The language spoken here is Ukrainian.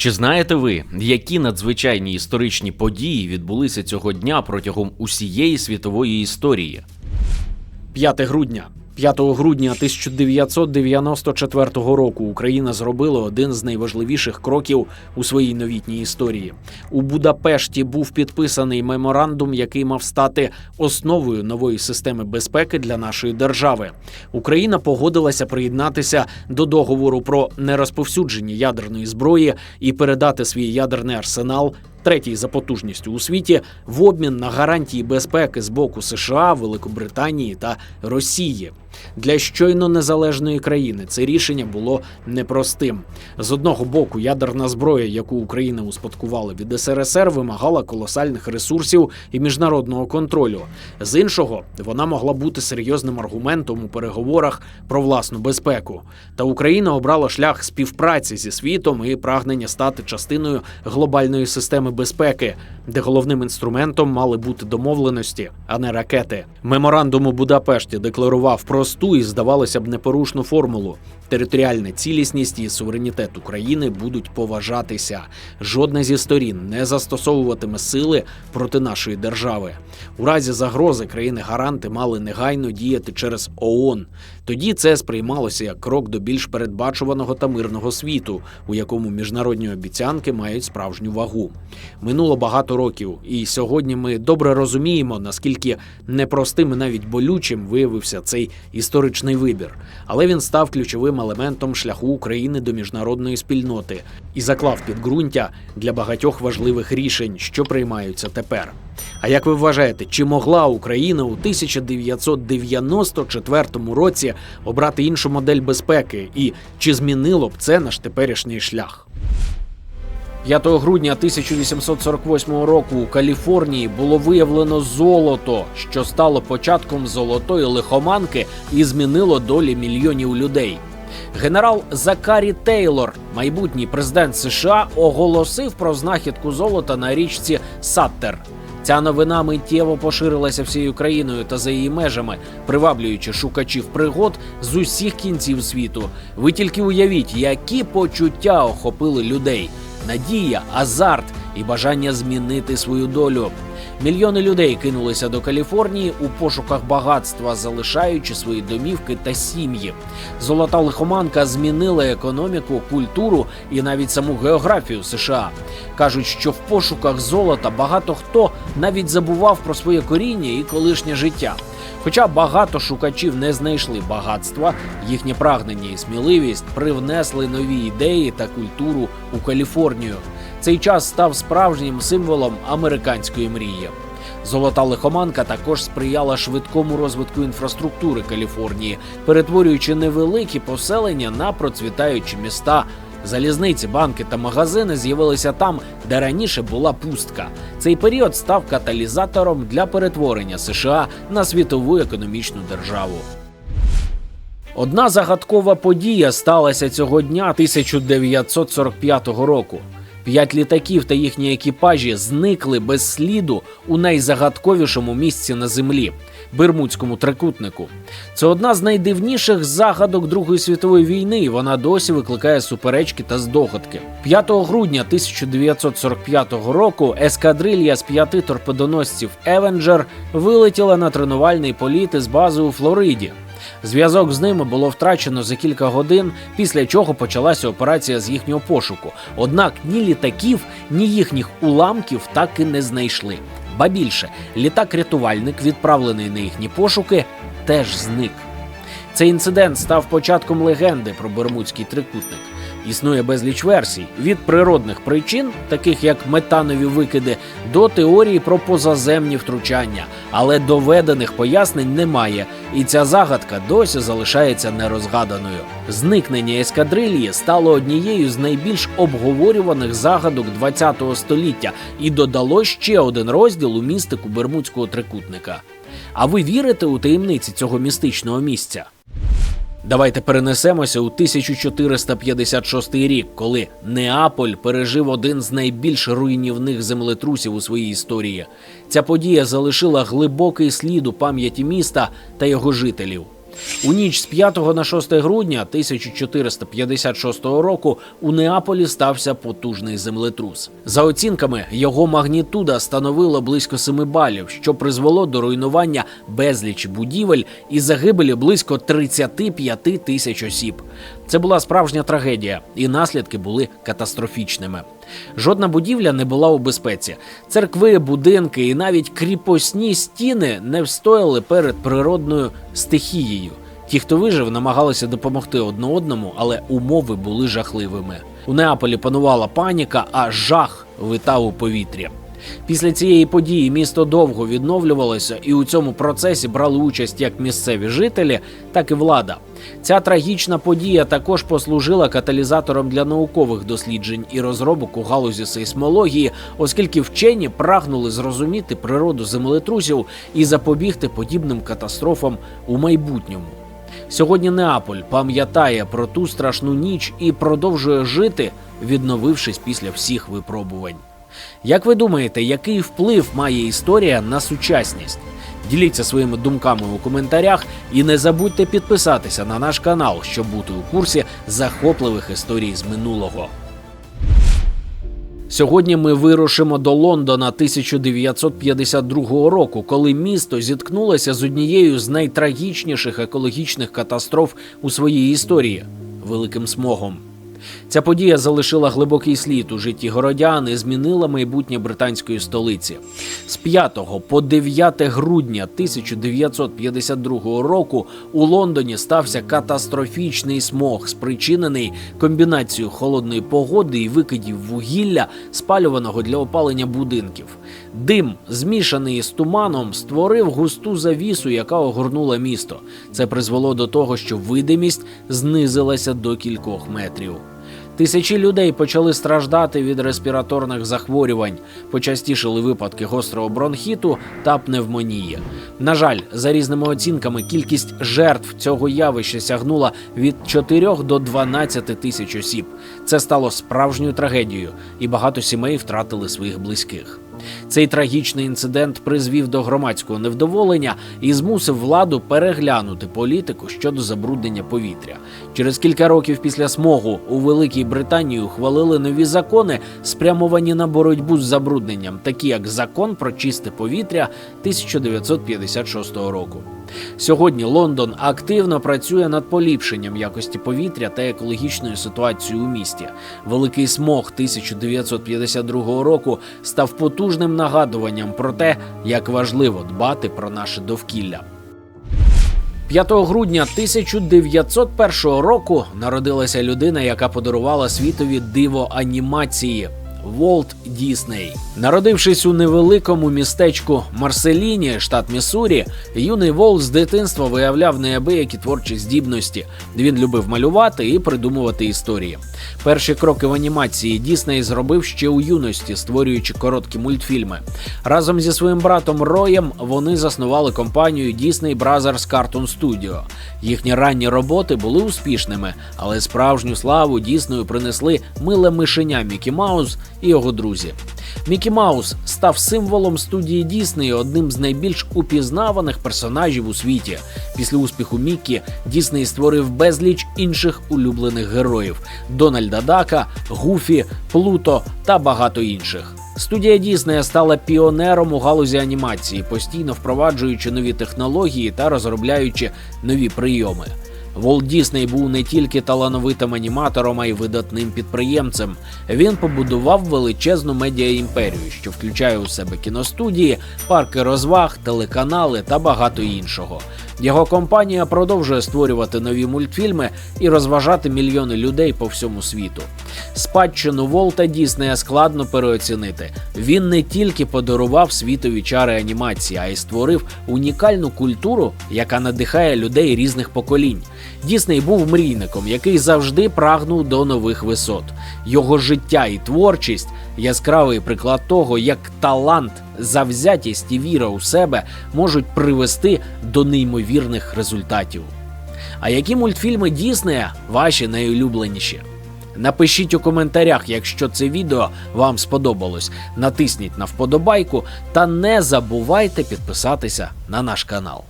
Чи знаєте ви, які надзвичайні історичні події відбулися цього дня протягом усієї світової історії? 5 грудня. 5 грудня 1994 року Україна зробила один з найважливіших кроків у своїй новітній історії. У Будапешті був підписаний меморандум, який мав стати основою нової системи безпеки для нашої держави. Україна погодилася приєднатися до договору про нерозповсюдження ядерної зброї і передати свій ядерний арсенал третій за потужністю у світі в обмін на гарантії безпеки з боку США, Великобританії та Росії. Для щойно незалежної країни це рішення було непростим. З одного боку, ядерна зброя, яку Україна успадкувала від СРСР, вимагала колосальних ресурсів і міжнародного контролю. З іншого, вона могла бути серйозним аргументом у переговорах про власну безпеку. Та Україна обрала шлях співпраці зі світом і прагнення стати частиною глобальної системи безпеки, де головним інструментом мали бути домовленості, а не ракети. Меморандум у Будапешті декларував просту і, здавалося б, непорушну формулу. Територіальна цілісність і суверенітет України будуть поважатися. Жодна зі сторін не застосовуватиме сили проти нашої держави. У разі загрози країни-гаранти мали негайно діяти через ООН. Тоді це сприймалося як крок до більш передбачуваного та мирного світу, у якому міжнародні обіцянки мають справжню вагу. Минуло багато років, і сьогодні ми добре розуміємо, наскільки непростим і навіть болючим виявився цей історичний вибір. Але він став ключовим елементом шляху України до міжнародної спільноти і заклав підґрунтя для багатьох важливих рішень, що приймаються тепер. А як ви вважаєте, чи могла Україна у 1994 році обрати іншу модель безпеки, і чи змінило б це наш теперішній шлях? 5 грудня 1848 року у Каліфорнії було виявлено золото, що стало початком золотої лихоманки і змінило долі мільйонів людей. Генерал Закарі Тейлор, майбутній президент США, оголосив про знахідку золота на річці Саттер. Ця новина миттєво поширилася всією країною та за її межами, приваблюючи шукачів пригод з усіх кінців світу. Ви тільки уявіть, які почуття охопили людей: надія, азарт і бажання змінити свою долю. Мільйони людей кинулися до Каліфорнії у пошуках багатства, залишаючи свої домівки та сім'ї. Золота лихоманка змінила економіку, культуру і навіть саму географію США. кажуть, що в пошуках золота багато хто навіть забував про своє коріння і колишнє життя. Хоча багато шукачів не знайшли багатства, їхнє прагнення і сміливість привнесли нові ідеї та культуру у Каліфорнію. Цей час став справжнім символом американської мрії. Золота лихоманка також сприяла швидкому розвитку інфраструктури Каліфорнії, перетворюючи невеликі поселення на процвітаючі міста. Залізниці, банки та магазини з'явилися там, де раніше була пустка. Цей період став каталізатором для перетворення США на світову економічну державу. Одна загадкова подія сталася цього дня 1945 року. П'ять літаків та їхні екіпажі зникли без сліду у найзагадковішому місці на землі Бермудському трикутнику. Це одна з найдивніших загадок Другої світової війни. і Вона досі викликає суперечки та здогадки. 5 грудня 1945 року ескадрилья з п'яти торпедоносців Евенджер вилетіла на тренувальний політ із бази у Флориді. Зв'язок з ними було втрачено за кілька годин, після чого почалася операція з їхнього пошуку. Однак ні літаків, ні їхніх уламків так і не знайшли. Ба більше, літак-рятувальник, відправлений на їхні пошуки, теж зник. Цей інцидент став початком легенди про Бермудський трикутник. Існує безліч версій від природних причин, таких як метанові викиди, до теорії про позаземні втручання, але доведених пояснень немає, і ця загадка досі залишається нерозгаданою. Зникнення ескадрильї стало однією з найбільш обговорюваних загадок ХХ століття і додало ще один розділ у містику Бермудського трикутника. А ви вірите у таємниці цього містичного місця? Давайте перенесемося у 1456 рік, коли Неаполь пережив один з найбільш руйнівних землетрусів у своїй історії. Ця подія залишила глибокий слід у пам'яті міста та його жителів. У ніч з 5 на 6 грудня 1456 року у Неаполі стався потужний землетрус. За оцінками, його магнітуда становила близько 7 балів, що призвело до руйнування безліч будівель і загибелі близько 35 тисяч осіб. Це була справжня трагедія, і наслідки були катастрофічними. Жодна будівля не була у безпеці. Церкви, будинки і навіть кріпосні стіни не встояли перед природною стихією. Ті, хто вижив, намагалися допомогти одне одному, але умови були жахливими. У Неаполі панувала паніка, а жах витав у повітрі. Після цієї події місто довго відновлювалося, і у цьому процесі брали участь як місцеві жителі, так і влада. Ця трагічна подія також послужила каталізатором для наукових досліджень і розробок у галузі сейсмології, оскільки вчені прагнули зрозуміти природу землетрусів і запобігти подібним катастрофам у майбутньому. Сьогодні Неаполь пам'ятає про ту страшну ніч і продовжує жити, відновившись після всіх випробувань. Як ви думаєте, який вплив має історія на сучасність? Діліться своїми думками у коментарях і не забудьте підписатися на наш канал, щоб бути у курсі захопливих історій з минулого. Сьогодні ми вирушимо до Лондона 1952 року, коли місто зіткнулося з однією з найтрагічніших екологічних катастроф у своїй історії великим смогом. Ця подія залишила глибокий слід у житті городян і змінила майбутнє британської столиці. З 5 по 9 грудня 1952 року у Лондоні стався катастрофічний смог, спричинений комбінацією холодної погоди і викидів вугілля, спалюваного для опалення будинків. Дим, змішаний із туманом, створив густу завісу, яка огорнула місто. Це призвело до того, що видимість знизилася до кількох метрів. Тисячі людей почали страждати від респіраторних захворювань, почастішили випадки гострого бронхіту та пневмонії. На жаль, за різними оцінками, кількість жертв цього явища сягнула від 4 до 12 тисяч осіб. Це стало справжньою трагедією, і багато сімей втратили своїх близьких. Цей трагічний інцидент призвів до громадського невдоволення і змусив владу переглянути політику щодо забруднення повітря. Через кілька років після смогу у Великій Британії ухвалили нові закони, спрямовані на боротьбу з забрудненням, такі як закон про чисте повітря 1956 року. Сьогодні Лондон активно працює над поліпшенням якості повітря та екологічної ситуації у місті. Великий смог 1952 року став потужним нагадуванням про те, як важливо дбати про наше довкілля. 5 грудня 1901 року народилася людина, яка подарувала світові диво анімації. Волт Дісней, народившись у невеликому містечку Марселіні, штат Міссурі, юний Волт з дитинства виявляв неабиякі творчі здібності. Він любив малювати і придумувати історії. Перші кроки в анімації Дісней зробив ще у юності, створюючи короткі мультфільми. Разом зі своїм братом Роєм вони заснували компанію Disney Brothers Cartoon Studio. Їхні ранні роботи були успішними, але справжню славу Діснею принесли миле мишеня Мікі Маус і його друзі. Мікі Маус став символом студії Дісней, одним з найбільш упізнаваних персонажів у світі. Після успіху Мікі Дісней створив безліч інших улюблених героїв: Дональда Дака, Гуфі, Плуто та багато інших. Студія Діснея стала піонером у галузі анімації, постійно впроваджуючи нові технології та розробляючи нові прийоми. Волт Дісней був не тільки талановитим аніматором, а й видатним підприємцем. Він побудував величезну медіаімперію, що включає у себе кіностудії, парки розваг, телеканали та багато іншого. Його компанія продовжує створювати нові мультфільми і розважати мільйони людей по всьому світу. Спадщину Волта Діснея складно переоцінити. Він не тільки подарував світові чари анімації, а й створив унікальну культуру, яка надихає людей різних поколінь. Дісней був мрійником, який завжди прагнув до нових висот. Його життя і творчість яскравий приклад того, як талант, завзятість і віра у себе можуть привести до неймовірних результатів. А які мультфільми Діснея ваші найулюбленіші? Напишіть у коментарях, якщо це відео вам сподобалось. Натисніть на вподобайку та не забувайте підписатися на наш канал.